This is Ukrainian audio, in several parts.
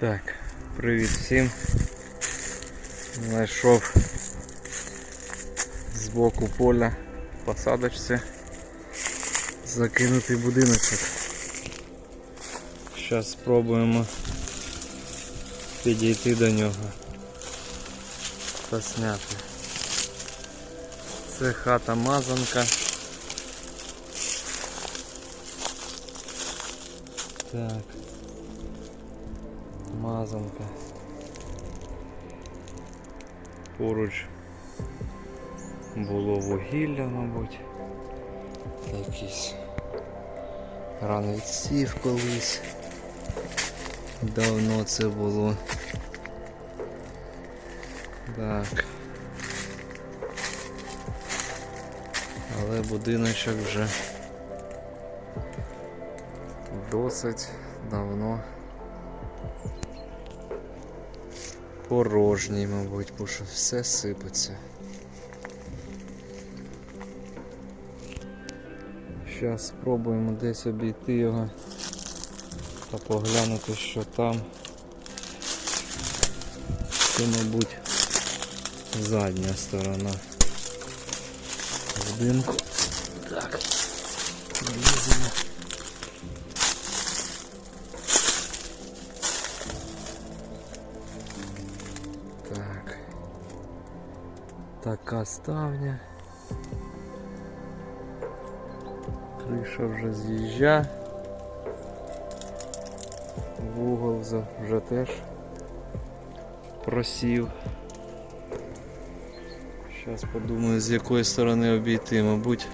Так, привіт всім. Знайшов з боку поля посадочці закинутий будиночок. Зараз спробуємо підійти до нього та зняти. Це хата мазанка. Так. Мазанка. Поруч було вугілля, мабуть. Якийсь ранеців колись. Давно це було. Так. Але будиночок вже досить давно порожній, мабуть, бо що все сипеться. Зараз спробуємо десь обійти його та поглянути, що там. Це, мабуть, задня сторона будинку. Так, заліземо. Така ставня. Криша вже з'їжджа. Вугол вже теж просів. Зараз подумаю з якої сторони обійти, мабуть.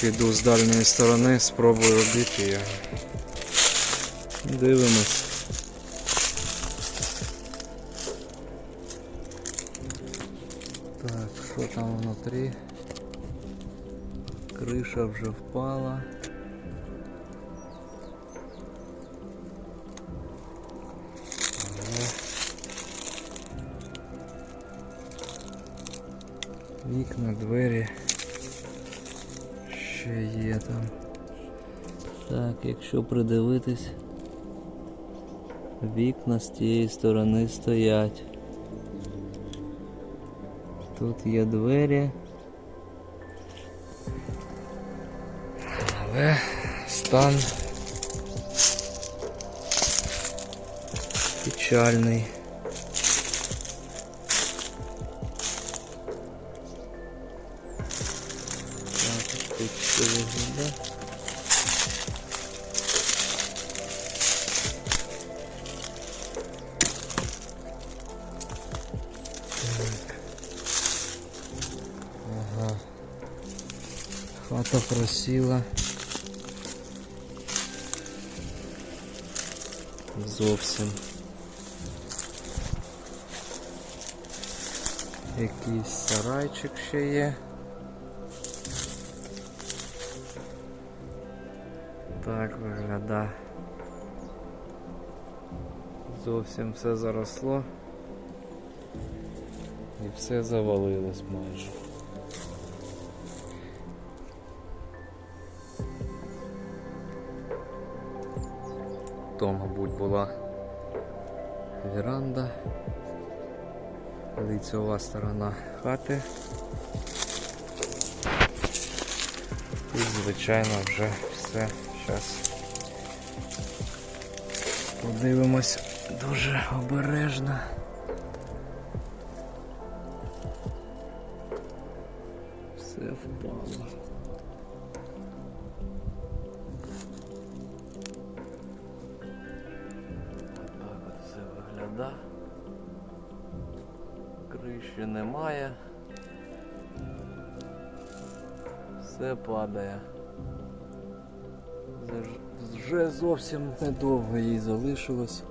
Піду з дальньої сторони, спробую обійти його. Дивимось. Що там внутрі? Криша вже впала. Вікна, двері ще є там. Так, якщо придивитись, вікна з тієї сторони стоять. Тут є двері. Але стан печальний. Хата просіла. Зовсім. Якийсь сарайчик ще є. Так виглядає. Зовсім все заросло. І все завалилось майже. То, мабуть, була віранда, лицьова сторона хати. І, звичайно, вже все. Зараз подивимось дуже обережно. Все впало. Все падає. Вже зовсім недовго їй залишилось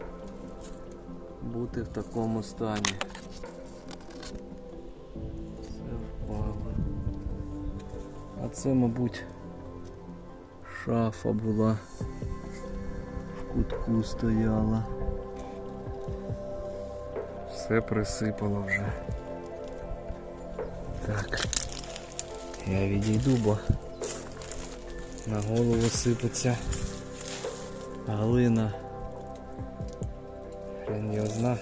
бути в такому стані. Все впало. А це, мабуть, шафа була. В кутку стояла. Все присипало вже. Так. Я відійду, бо на голову сипеться глина Хрен його зна.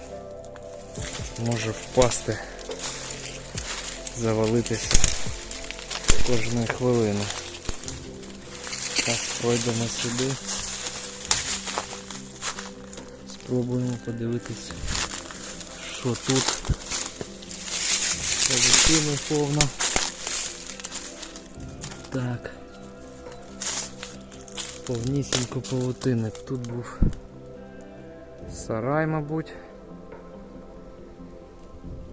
Може впасти, завалитися кожної хвилини. Так, пройдемо сюди. Спробуємо подивитись, що тут. Павутини повно. Так. Повнісінько павутини. Тут був сарай, мабуть.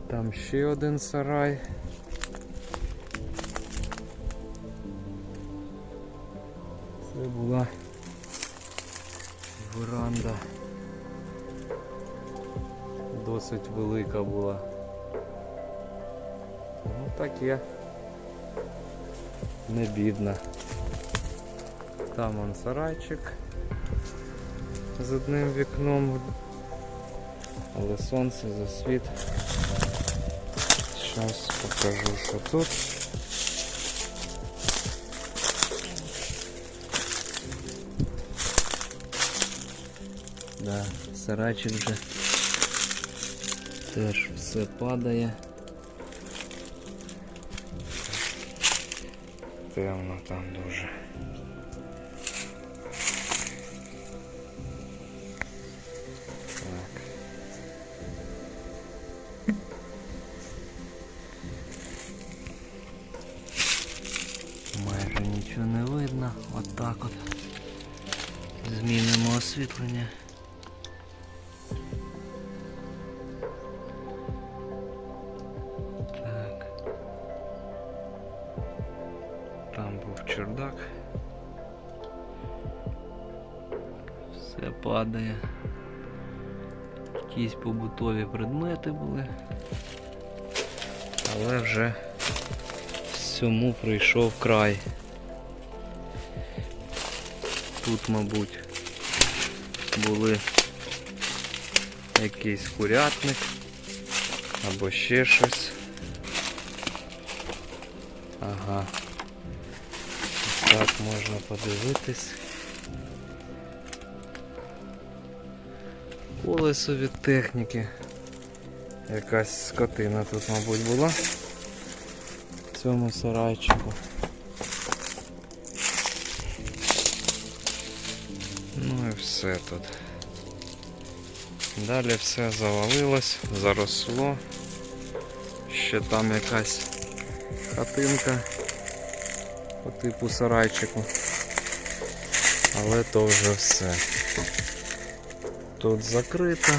Там ще один сарай. Це була веранда. Досить велика була. Ну таке. Не бідна. Там он сарайчик з одним вікном. Але сонце засвіт. Зараз покажу, що тут. Да, сарайчик вже теж все падає. Темно там дуже. Майже нічого не видно. Отак от. Змінимо освітлення. Побутові предмети були. Але вже всьому прийшов край. Тут, мабуть, були якийсь курятник або ще щось. Ага. Так можна подивитись. Колесо від техніки. Якась скотина тут, мабуть, була в цьому сарайчику. Ну і все тут. Далі все завалилось, заросло. Ще там якась хатинка по типу сарайчику. Але то вже все. Тут закрито.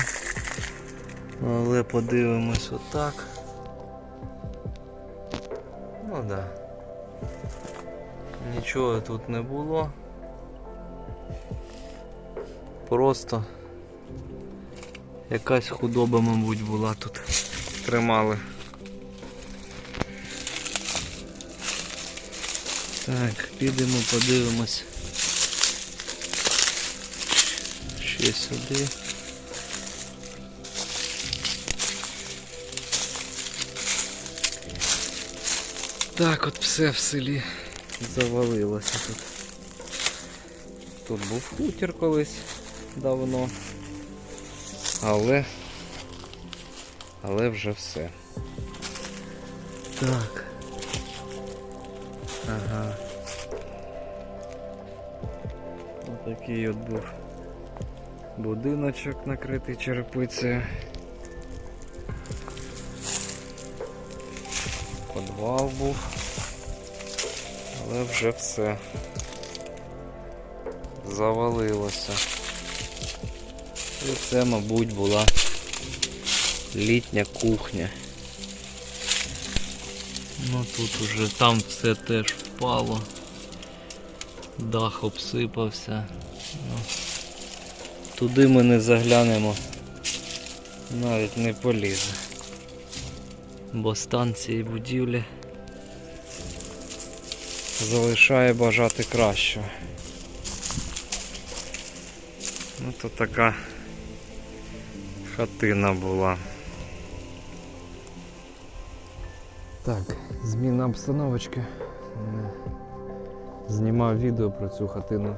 Але подивимось отак. Ну да. Нічого тут не було. Просто якась худоба, мабуть, була тут. Тримали. Так, підемо подивимось. Ще сюди. Так от все в селі завалилося тут. Тут був хутір колись давно. Але але вже все. Так. Ага. Отакий от був будиночок накритий черепицею. Подвал був. Але вже все завалилося. І це, мабуть, була літня кухня. Ну тут уже там все теж впало. Дах обсипався. Ну, туди ми не заглянемо. Навіть не полізе. Бо стан цієї будівлі залишає бажати кращого. Ну то така хатина була. Так, зміна обстановочки. Знімав відео про цю хатину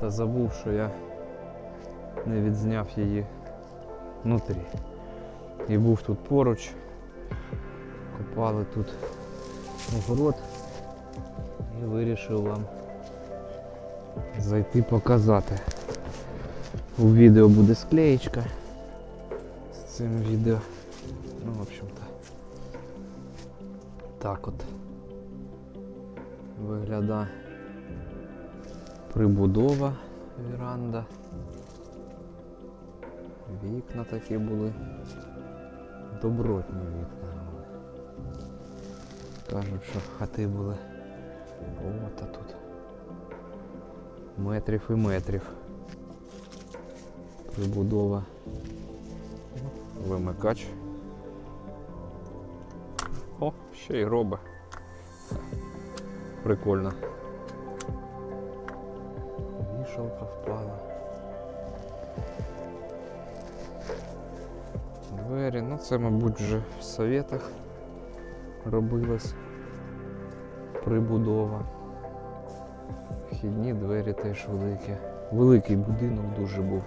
та забув, що я не відзняв її внутрі. І був тут поруч. Копали тут огород і вирішив вам зайти показати. У відео буде склеєчка з цим відео. Ну, в общем-то. Так от виглядає прибудова віранда. Вікна такі були. Добротні вікна. Кажуть, що хати були. От а тут. Метрів і метрів. Прибудова. Вимикач. О, ще й робить. Прикольно. Вішалка впала. Двері, ну це, мабуть, вже в советах робилось прибудова. Вхідні двері теж великі. Великий будинок дуже був.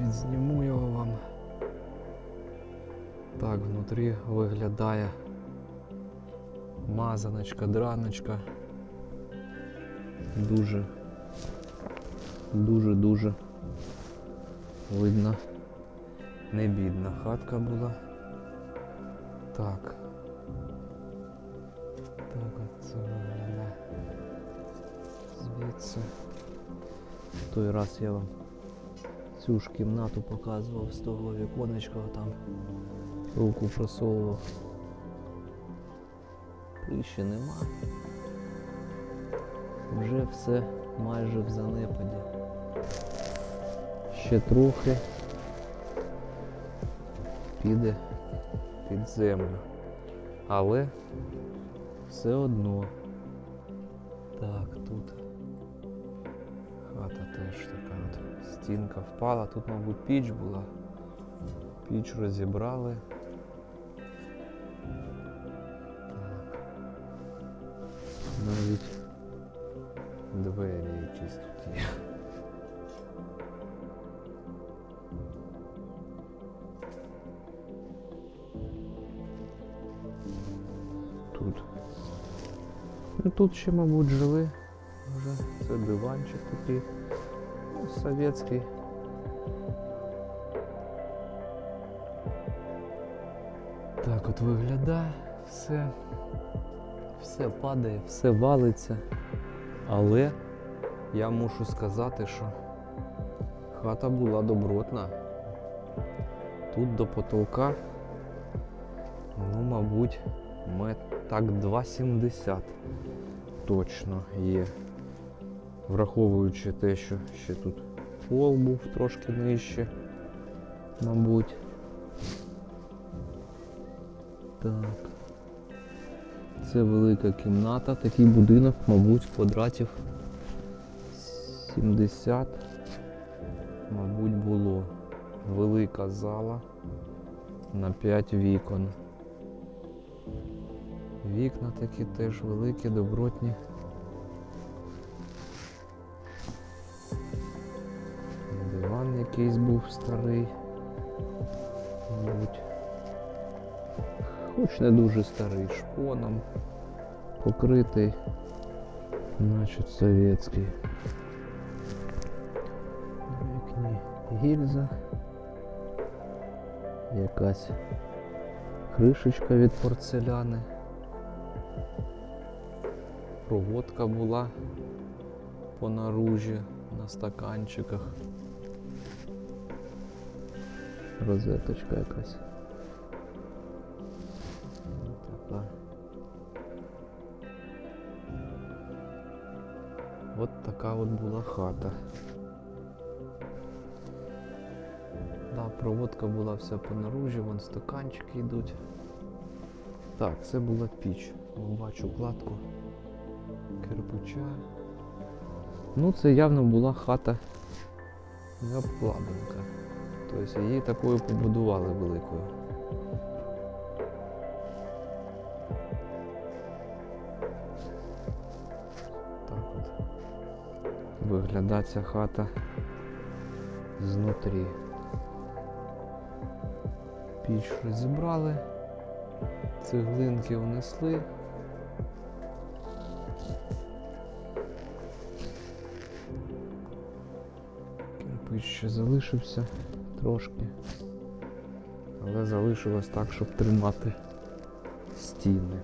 Відзніму його вам. Так, внутрі виглядає мазаночка, драночка. Дуже, дуже, дуже видно. Не бідна хатка була. Так. Так, от це виглядає. Звідси. В той раз я вам цю ж кімнату показував з того віконечка там. Руку просовував. Криші нема. Вже все майже в занепаді. Ще трохи піде під землю. Але все одно. Так, тут хата теж така от стінка впала. Тут, мабуть, піч була. Піч розібрали. Тут ще, мабуть, жили. Вже це диванчик такий. Ну, совєтський. Так от виглядає все. Все падає, все валиться. Але я мушу сказати, що хата була добротна. Тут до потолка, ну, мабуть, так 2,70 точно є. Враховуючи те, що ще тут пол був трошки нижче, мабуть. Так. Це велика кімната, такий будинок, мабуть, квадратів 70, мабуть, було. Велика зала на 5 вікон. Вікна такі теж великі, добротні. Диван якийсь був старий. Хоч не дуже старий, шпоном, покритий, значить совєтський. На вікні гільза. Якась кришечка від порцеляни. Проводка була по наружі на стаканчиках. Розеточка якась. Така. От така от була хата. Да, проводка була вся по наружі, вон стаканчики йдуть. Так, це була піч. Бачу кладку кирпича. Ну, це явно була хата не. Тобто її такою побудували великою. Так от. Виглядає ця хата знутрі. Піч розібрали, цеглинки внесли. Ще залишився трошки, але залишилось так, щоб тримати стіни.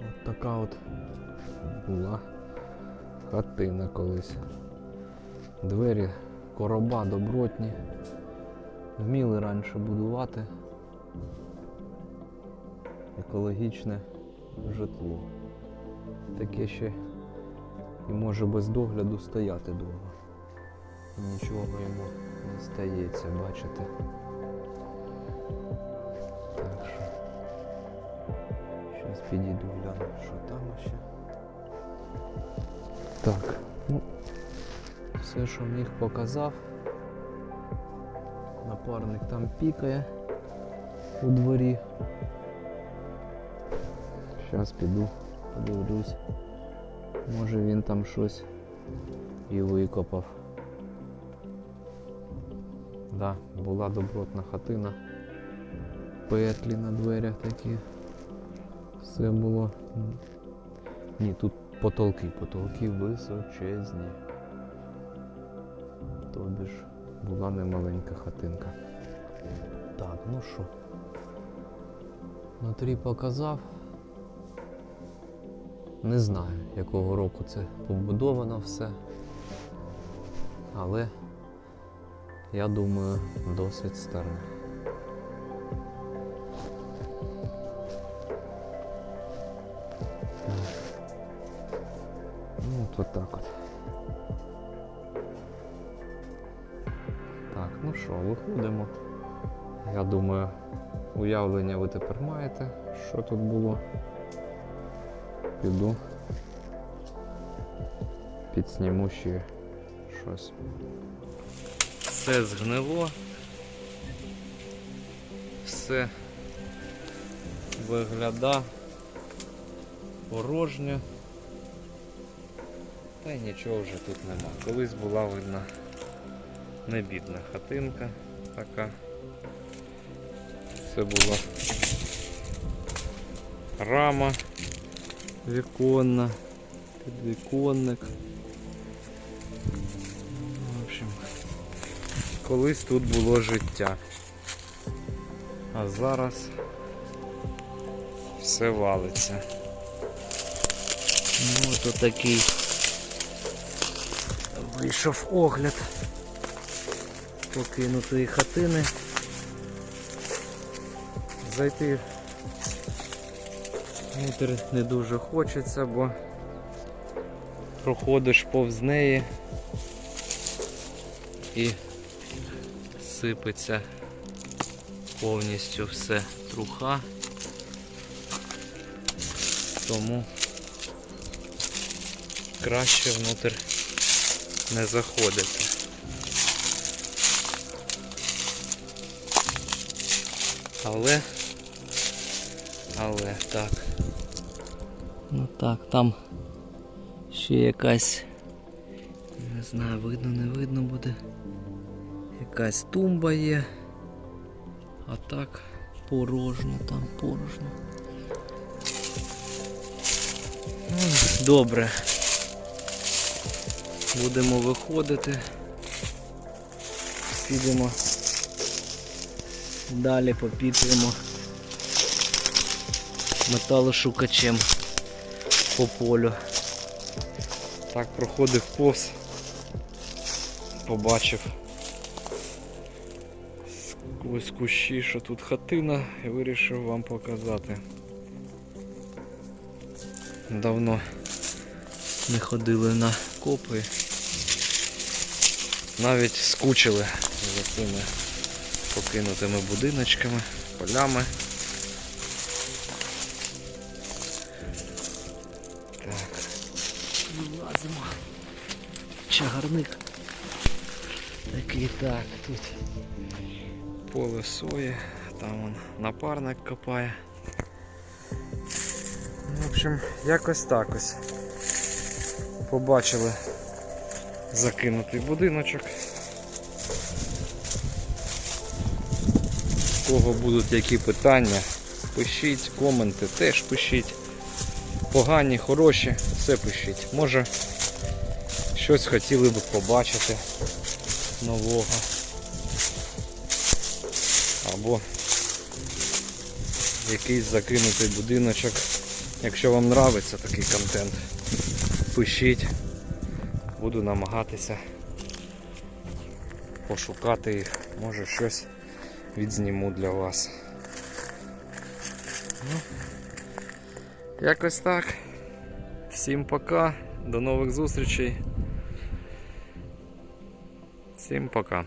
От така от була хатина колись. Двері, короба добротні. Вміли раніше будувати екологічне житло. Таке ще і може без догляду стояти довго. Нічого йому не стається, бачите. Так що. Зараз підійду гляну, що там ще. Так, ну, все, що міг показав. Напарник там пікає у дворі. Зараз піду, подивлюсь. Може він там щось і викопав. Да, була добротна хатина. Петлі на дверях такі. Все було. Ні, тут потолки, потолки височезні. Тобі ж була немаленька хатинка. Так, ну що. Внутрі показав. Не знаю, якого року це побудовано все. Але я думаю, досить старе. Ну, от так от. Так, ну що, виходимо. Я думаю, уявлення ви тепер маєте, що тут було. Піду. Підсніму ще щось. Все згнило. Все вигляда порожньо. Та й нічого вже тут нема. Колись була видна небідна хатинка така. Це була рама віконна, підвіконник. В общем, колись тут було життя. А зараз все валиться. Ну, от такий вийшов огляд покинутої хатини. Зайти внутрі не дуже хочеться, бо проходиш повз неї і сипеться повністю все труха. Тому краще внутрь не заходити. Але, але так. Ну так, там ще якась, не знаю, видно, не видно буде. Якась тумба є. А так порожньо, там порожньо. Добре. Будемо виходити. Підемо. Далі попітуємо металошукачем по полю. Так проходив повз, побачив сквозь кущі, що тут хатина і вирішив вам показати. Давно не ходили на копи. Навіть скучили за цими покинутими будиночками, полями. Вилазимо. Чагарник. Такий так, тут поле сої, там он напарник копає. Ну, В общем, якось так ось. Побачили закинутий будиночок. У кого будуть які питання, пишіть, коменти теж пишіть. Погані, хороші, все пишіть. Може щось хотіли би побачити нового. Або якийсь закинутий будиночок. Якщо вам подобається такий контент, пишіть. Буду намагатися пошукати їх. Може щось відзніму для вас. Ну, якось так. Всім пока. До нових зустрічей. Всім пока.